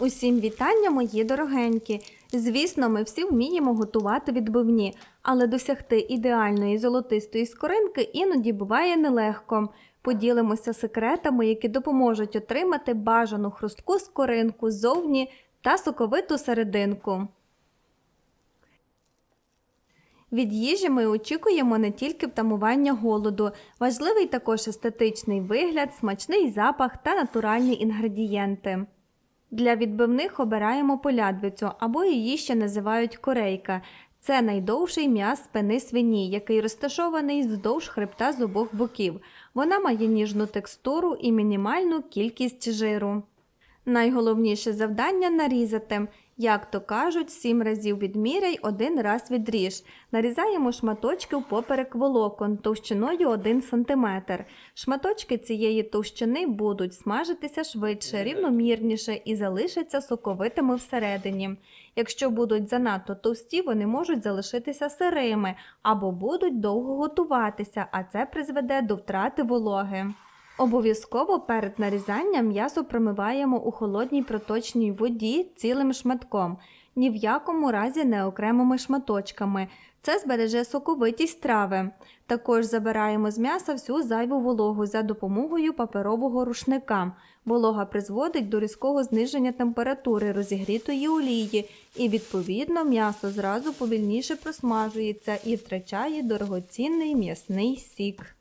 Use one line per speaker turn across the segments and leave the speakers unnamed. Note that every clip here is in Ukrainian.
Усім вітання, мої дорогенькі. Звісно, ми всі вміємо готувати відбивні, але досягти ідеальної золотистої скоринки іноді буває нелегко. Поділимося секретами, які допоможуть отримати бажану хрустку скоринку ззовні та соковиту серединку. Від їжі ми очікуємо не тільки втамування голоду, важливий також естетичний вигляд, смачний запах та натуральні інгредієнти. Для відбивних обираємо полядвицю або її ще називають корейка. Це найдовший м'яз спини свині, який розташований вздовж хребта з обох боків. Вона має ніжну текстуру і мінімальну кількість жиру. Найголовніше завдання нарізати. Як то кажуть, сім разів відміряй, один раз відріж. Нарізаємо шматочки впоперек волокон товщиною 1 см. Шматочки цієї товщини будуть смажитися швидше, рівномірніше і залишаться соковитими всередині. Якщо будуть занадто товсті, вони можуть залишитися сирими або будуть довго готуватися, а це призведе до втрати вологи. Обов'язково перед нарізанням м'ясо промиваємо у холодній проточній воді цілим шматком, ні в якому разі не окремими шматочками. Це збереже соковитість страви. Також забираємо з м'яса всю зайву вологу за допомогою паперового рушника. Волога призводить до різкого зниження температури розігрітої олії, і відповідно м'ясо зразу повільніше просмажується і втрачає дорогоцінний м'ясний сік.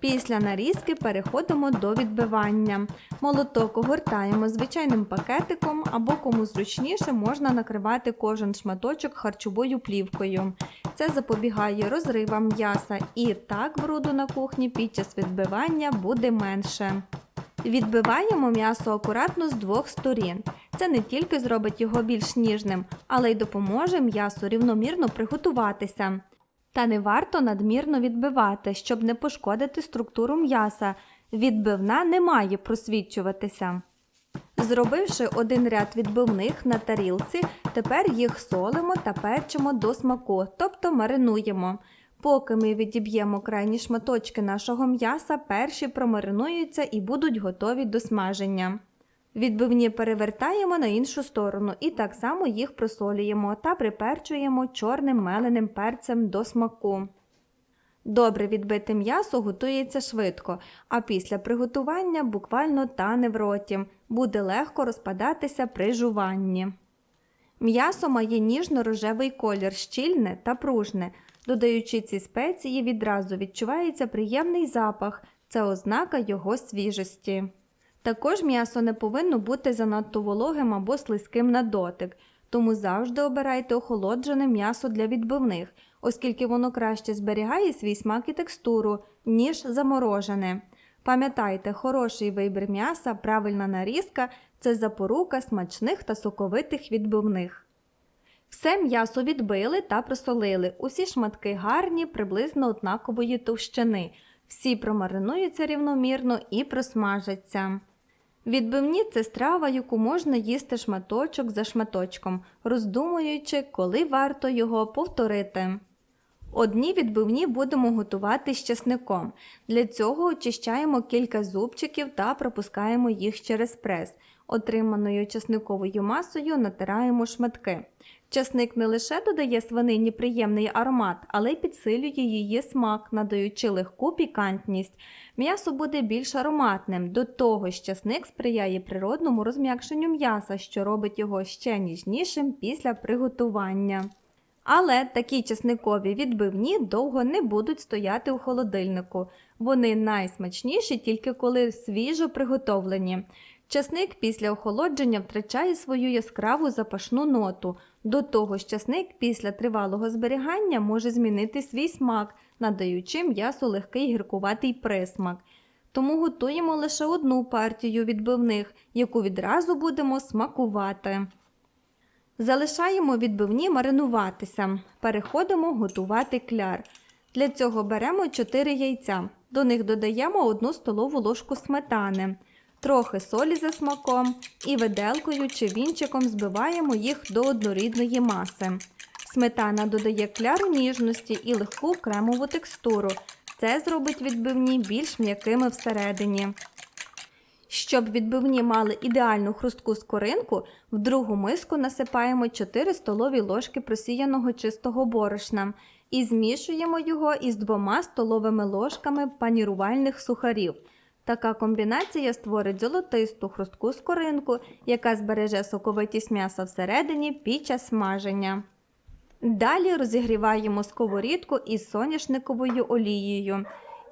Після нарізки переходимо до відбивання. Молоток огортаємо звичайним пакетиком або кому зручніше можна накривати кожен шматочок харчовою плівкою. Це запобігає розривам м'яса і так бруду на кухні під час відбивання буде менше. Відбиваємо м'ясо акуратно з двох сторін. Це не тільки зробить його більш ніжним, але й допоможе м'ясу рівномірно приготуватися. Та не варто надмірно відбивати, щоб не пошкодити структуру м'яса. Відбивна не має просвічуватися. Зробивши один ряд відбивних на тарілці, тепер їх солимо та перчимо до смаку, тобто маринуємо. Поки ми відіб'ємо крайні шматочки нашого м'яса, перші промаринуються і будуть готові до смаження. Відбивні перевертаємо на іншу сторону і так само їх просолюємо та приперчуємо чорним меленим перцем до смаку. Добре відбите м'ясо готується швидко, а після приготування буквально тане в роті, буде легко розпадатися при жуванні. М'ясо має ніжно-рожевий колір, щільне та пружне. Додаючи ці спеції, відразу відчувається приємний запах, це ознака його свіжості. Також м'ясо не повинно бути занадто вологим або слизьким на дотик, тому завжди обирайте охолоджене м'ясо для відбивних, оскільки воно краще зберігає свій смак і текстуру, ніж заморожене. Пам'ятайте, хороший вибір м'яса, правильна нарізка це запорука смачних та соковитих відбивних. Все м'ясо відбили та просолили. Усі шматки гарні, приблизно однакової товщини. Всі промаринуються рівномірно і просмажаться. Відбивні це страва, яку можна їсти шматочок за шматочком, роздумуючи, коли варто його повторити. Одні відбивні будемо готувати з чесником. Для цього очищаємо кілька зубчиків та пропускаємо їх через прес. Отриманою чесниковою масою натираємо шматки. Часник не лише додає свинині приємний аромат, але й підсилює її смак, надаючи легку пікантність. М'ясо буде більш ароматним. До того ж, часник сприяє природному розм'якшенню м'яса, що робить його ще ніжнішим після приготування. Але такі чесникові відбивні довго не будуть стояти у холодильнику. Вони найсмачніші тільки коли свіжо приготовлені. Часник після охолодження втрачає свою яскраву запашну ноту. До того ж, часник після тривалого зберігання може змінити свій смак, надаючи м'ясу легкий гіркуватий присмак. Тому готуємо лише одну партію відбивних, яку відразу будемо смакувати. Залишаємо відбивні маринуватися. Переходимо готувати кляр. Для цього беремо 4 яйця. До них додаємо 1 столову ложку сметани, трохи солі за смаком і виделкою чи вінчиком збиваємо їх до однорідної маси. Сметана додає кляру ніжності і легку кремову текстуру. Це зробить відбивні більш м'якими всередині. Щоб відбивні мали ідеальну хрустку скоринку, в другу миску насипаємо 4 столові ложки просіяного чистого борошна і змішуємо його із двома столовими ложками панірувальних сухарів. Така комбінація створить золотисту хрустку скоринку, яка збереже соковитість м'яса всередині під час смаження. Далі розігріваємо сковорідку із соняшниковою олією.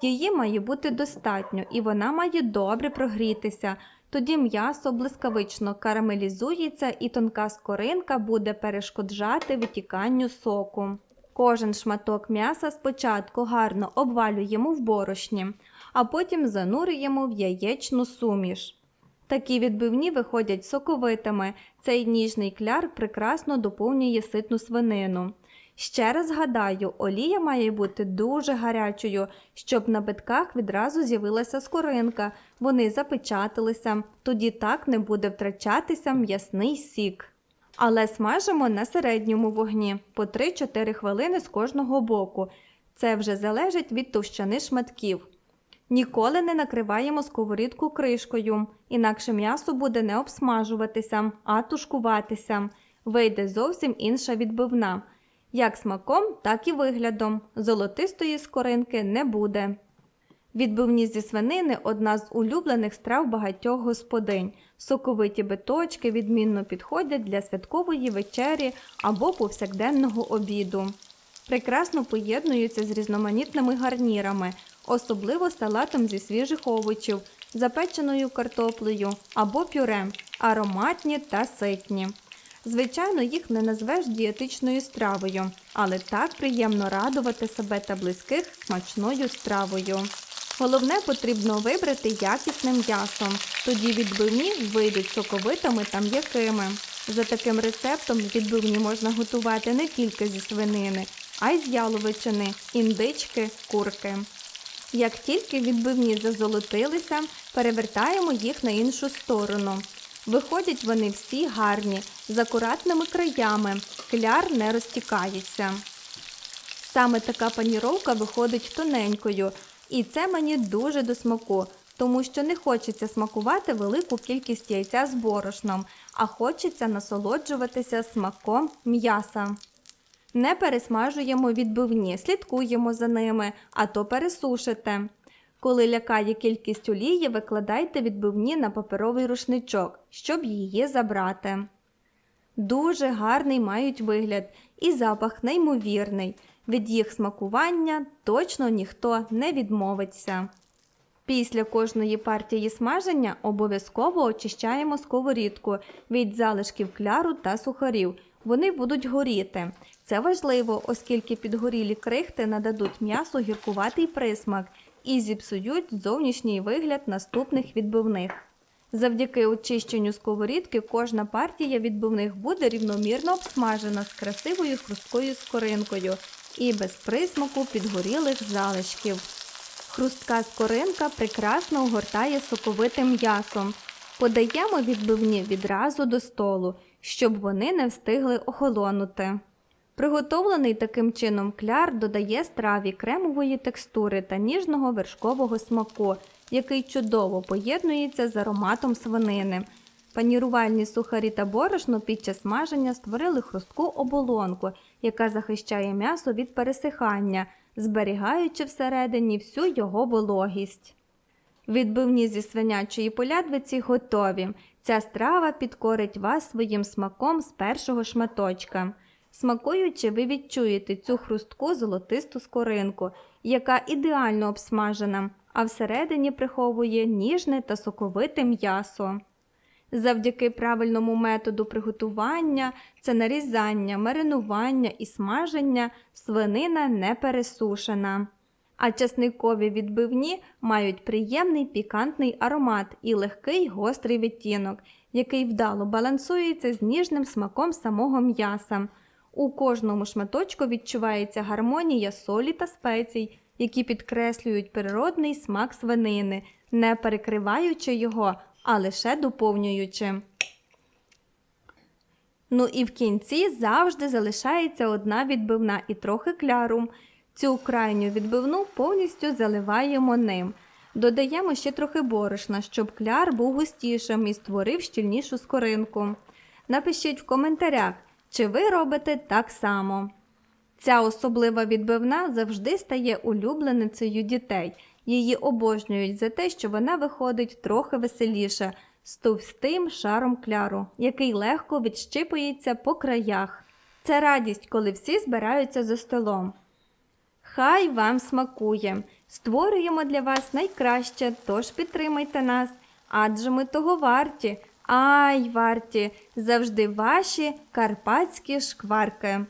Її має бути достатньо і вона має добре прогрітися. Тоді м'ясо блискавично карамелізується і тонка скоринка буде перешкоджати витіканню соку. Кожен шматок м'яса спочатку гарно обвалюємо в борошні, а потім занурюємо в яєчну суміш. Такі відбивні виходять соковитими. Цей ніжний кляр прекрасно доповнює ситну свинину. Ще раз гадаю, олія має бути дуже гарячою, щоб на битках відразу з'явилася скоринка, вони запечаталися, тоді так не буде втрачатися м'ясний сік. Але смажимо на середньому вогні по 3-4 хвилини з кожного боку. Це вже залежить від товщини шматків. Ніколи не накриваємо сковорідку кришкою, інакше м'ясо буде не обсмажуватися, а тушкуватися. Вийде зовсім інша відбивна. Як смаком, так і виглядом. Золотистої скоринки не буде. Відбивні зі свинини одна з улюблених страв багатьох господинь. Соковиті биточки відмінно підходять для святкової вечері або повсякденного обіду. Прекрасно поєднуються з різноманітними гарнірами, особливо салатом зі свіжих овочів, запеченою картоплею або пюре, ароматні та ситні. Звичайно, їх не назвеш дієтичною стравою, але так приємно радувати себе та близьких смачною стравою. Головне потрібно вибрати якісне м'ясо, тоді відбивні вийдуть соковитими та м'якими. За таким рецептом відбивні можна готувати не тільки зі свинини, а й з яловичини, індички, курки. Як тільки відбивні зазолотилися, перевертаємо їх на іншу сторону. Виходять вони всі гарні, з акуратними краями, кляр не розтікається. Саме така паніровка виходить тоненькою, і це мені дуже до смаку, тому що не хочеться смакувати велику кількість яйця з борошном, а хочеться насолоджуватися смаком м'яса. Не пересмажуємо відбивні, слідкуємо за ними, а то пересушите. Коли лякає кількість олії, викладайте відбивні на паперовий рушничок, щоб її забрати. Дуже гарний мають вигляд і запах неймовірний. Від їх смакування точно ніхто не відмовиться. Після кожної партії смаження обов'язково очищаємо сковорідку від залишків кляру та сухарів. Вони будуть горіти. Це важливо, оскільки підгорілі крихти нададуть м'ясу гіркуватий присмак і зіпсують зовнішній вигляд наступних відбивних. Завдяки очищенню сковорідки кожна партія відбивних буде рівномірно обсмажена з красивою хрусткою скоринкою і без присмаку підгорілих залишків. Хрустка скоринка прекрасно огортає соковитим м'ясом. Подаємо відбивні відразу до столу, щоб вони не встигли охолонути. Приготовлений таким чином кляр додає страві кремової текстури та ніжного вершкового смаку, який чудово поєднується з ароматом свинини. Панірувальні сухарі та борошно під час смаження створили хрустку оболонку, яка захищає м'ясо від пересихання, зберігаючи всередині всю його вологість. Відбивні зі свинячої полядвиці готові. Ця страва підкорить вас своїм смаком з першого шматочка. Смакуючи, ви відчуєте цю хрустку золотисту скоринку, яка ідеально обсмажена, а всередині приховує ніжне та соковите м'ясо. Завдяки правильному методу приготування, це нарізання, маринування і смаження, свинина не пересушена. А часникові відбивні мають приємний пікантний аромат і легкий гострий відтінок, який вдало балансується з ніжним смаком самого м'яса. У кожному шматочку відчувається гармонія солі та спецій, які підкреслюють природний смак свинини, не перекриваючи його, а лише доповнюючи. Ну і в кінці завжди залишається одна відбивна і трохи кляру. Цю крайню відбивну повністю заливаємо ним. Додаємо ще трохи борошна, щоб кляр був густішим і створив щільнішу скоринку. Напишіть в коментарях, чи ви робите так само. Ця особлива відбивна завжди стає улюбленицею дітей. Її обожнюють за те, що вона виходить трохи веселіше з товстим шаром кляру, який легко відщипується по краях. Це радість, коли всі збираються за столом. Хай вам смакує! Створюємо для вас найкраще, тож підтримайте нас, адже ми того варті. Ай, варті, завжди ваші карпатські шкварки.